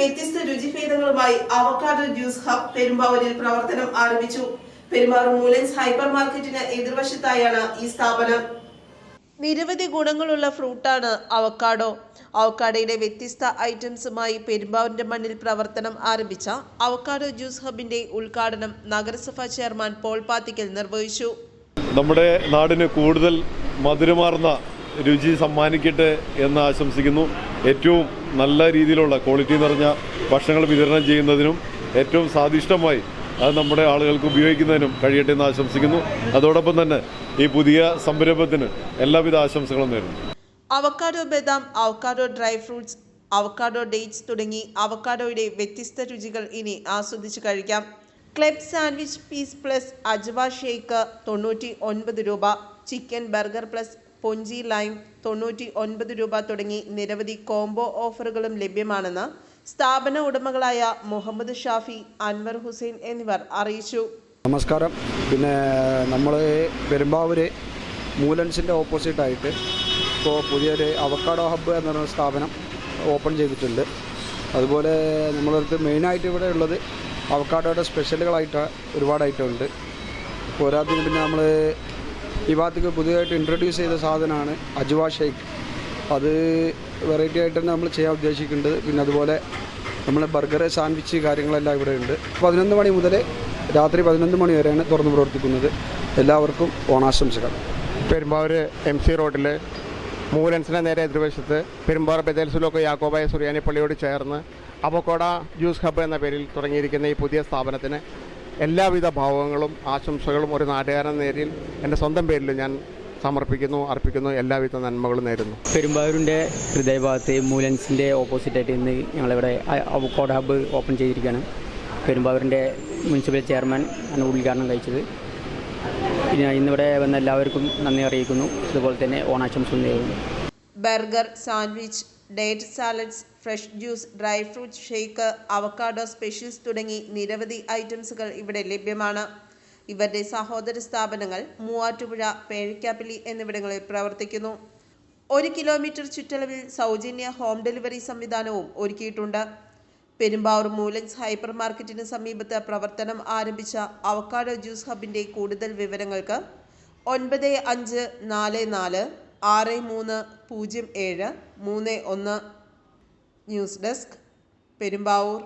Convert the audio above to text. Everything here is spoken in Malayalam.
വ്യത്യസ്ത രുചിഭേദങ്ങളുമായി അവക്കാഡോ ജ്യൂസ് ഹബ് പെരുമ്പാവൂരിൽ പ്രവർത്തനം ആരംഭിച്ചു. പെരുമ്പാവൂർ മൂലൻസ് ഹൈപ്പർ മാർക്കറ്റിന് എതിർവശത്തായാണ് ഈ സ്ഥാപനം. നിരവധി ഗുണങ്ങളുള്ള ഫ്രൂട്ടാണ് അവക്കാഡോ അവക്കാഡോയിലെ വ്യത്യസ്ത ഐറ്റംസുമായി പെരുമ്പാവൂരിന്റെ മണ്ണിൽ പ്രവർത്തനം ആരംഭിച്ച അവക്കാഡോ ജ്യൂസ് ഹബിന്റെ ഉദ്ഘാടനം നഗരസഭാ ചെയർമാൻ പോൾ പാത്തിക്കൽ നിർവഹിച്ചു. നമ്മുടെ നാടിന് കൂടുതൽ മധുരമാർന്ന രുചി സമ്മാനിക്കട്ടെ എന്ന് ആശംസിക്കുന്നു. ഏറ്റവും നല്ല രീതിയിലുള്ള ക്വാളിറ്റി നിറഞ്ഞ ഭക്ഷണങ്ങൾ വിതരണം ചെയ്യുന്നതിനും ഏറ്റവും സ്വാദിഷ്ടമായി അത് നമ്മുടെ ആളുകൾക്ക് ഉപയോഗിക്കുന്നതിനും കഴിയട്ടെ എന്ന് ആശംസിക്കുന്നു. അതോടൊപ്പം തന്നെ ഈ പുതിയ സംരംഭത്തിന് എല്ലാവിധ ആശംസകളും നേരുന്നു. അവക്കാഡോ ബദാം avocado dry fruits avocado dates തുടങ്ങി അവക്കാഡോയുടെ വ്യത്യസ്ത രുചികൾ ഇനി ആസ്വദിച്ച് കഴിക്കാം. ക്ലബ് സാൻഡ്വിച്ച് പീസ് പ്ലസ് അജ്വ ഷേക്ക് തൊണ്ണൂറ്റി ഒൻപത് രൂപ ചിക്കൻ ബർഗർ പ്ലസ് പൊഞ്ചി ലൈം തൊണ്ണൂറ്റി ഒൻപത് രൂപ തുടങ്ങി നിരവധി കോംബോ ഓഫറുകളും ലഭ്യമാണെന്ന് സ്ഥാപന ഉടമകളായ മുഹമ്മദ് ഷാഫി അൻവർ ഹുസൈൻ എന്നിവർ അറിയിച്ചു. നമസ്കാരം. പിന്നെ നമ്മൾ പെരുമ്പാവൂർ മൂലൻസിന്റെ ഓപ്പോസിറ്റായിട്ട് ഇപ്പോൾ പുതിയൊരു അവക്കാഡോ ഹബ്ബ് എന്ന് പറയുന്ന സ്ഥാപനം ഓപ്പൺ ചെയ്തിട്ടുണ്ട്. അതുപോലെ നമ്മളടുത്ത് മെയിനായിട്ട് ഇവിടെ ഉള്ളത് അവക്കാഡോയുടെ സ്പെഷ്യലുകളായിട്ട് ഒരുപാട് ഐറ്റം ഉണ്ട് പോരാത്തിന് പിന്നെ നമ്മൾ ഈ ഭാഗത്തേക്ക് പുതിയതായിട്ട് ഇൻട്രൊഡ്യൂസ് ചെയ്ത സാധനമാണ് അജ്വാ ഷേക്ക്. അത് വെറൈറ്റി ആയിട്ട് തന്നെ നമ്മൾ ചെയ്യാൻ ഉദ്ദേശിക്കുന്നുണ്ട്. പിന്നെ അതുപോലെ നമ്മൾ ബർഗർ സാൻഡ്വിച്ച് കാര്യങ്ങളെല്ലാം ഇവിടെ ഉണ്ട്. പതിനൊന്ന് മണി മുതൽ രാത്രി പതിനൊന്ന് മണി വരെയാണ് തുറന്നു പ്രവർത്തിക്കുന്നത്. എല്ലാവർക്കും ഓണാശംസകൾ. പെരുമ്പാവൂർ എം സി റോഡിൽ മൂലൻസിന്റെ നേരെ എതിർവശത്ത് പെരുമ്പാറ ബദൽസുലോക്ക് യാക്കോബായ സുറിയാനി പള്ളിയോട് ചേർന്ന് അവക്കോട ജ്യൂസ് ഹബ്ബ് എന്ന പേരിൽ തുടങ്ങിയിരിക്കുന്ന ഈ പുതിയ സ്ഥാപനത്തിന് എല്ലാവിധ ഭാവങ്ങളും ആശംസകളും ഒരു നാട്ടുകാരൻ നേരിൽ എന്റെ സ്വന്തം പേരിൽ ഞാൻ സമർപ്പിക്കുന്നു അർപ്പിക്കുന്നു എല്ലാവിധ നന്മകളും നേരുന്നു. പെരുമ്പാവൂരിന്റെ ഹൃദയഭാഗത്ത് മൂലൻസിന്റെ ഓപ്പോസിറ്റായിട്ട് ഇന്ന് ഞങ്ങളിവിടെ കോഡ് ഹബ്ബ് ഓപ്പൺ ചെയ്തിരിക്കുകയാണ്. പെരുമ്പാവൂരിന്റെ മുനിസിപ്പൽ ചെയർമാൻ ആണ് ഉദ്ഘാടനം കഴിച്ചത്. പിന്നെ ഇന്നിവിടെ വന്ന എല്ലാവർക്കും നന്ദി അറിയിക്കുന്നു. അതുപോലെ തന്നെ ഓണാശംസ നേരുന്നു. Burger sandwich date salads fresh juice dry fruit shake avocado specials തുടങ്ങി നിരവധി ഐറ്റംസുകൾ ഇവിടെ ലഭ്യമാണ്. ഇവരുടെ സഹോദര സ്ഥാപനങ്ങൾ മൂവാറ്റുപുഴ പേഴിക്കാപ്പിലി എന്നിവിടങ്ങളിൽ പ്രവർത്തിക്കുന്നു. ഒരു കിലോമീറ്റർ ചുറ്റളവിൽ സൗജന്യ ഹോം ഡെലിവറി സംവിധാനവും ഒരുക്കിയിട്ടുണ്ട്. പെരുമ്പാവൂർ മൂലൻസ് ഹൈപ്പർ മാർക്കറ്റിന് സമീപത്ത് പ്രവർത്തനം ആരംഭിച്ച അവക്കാഡോ ജ്യൂസ് ഹബിന്റെ കൂടുതൽ വിവരങ്ങൾക്ക് ഒൻപത് അഞ്ച് നാല് നാല് ആറ് മൂന്ന് പൂജ്യം ഏഴ് മൂന്ന് ഒന്ന് ന്യൂസ് ഡെസ്ക് പെരുമ്പാവൂർ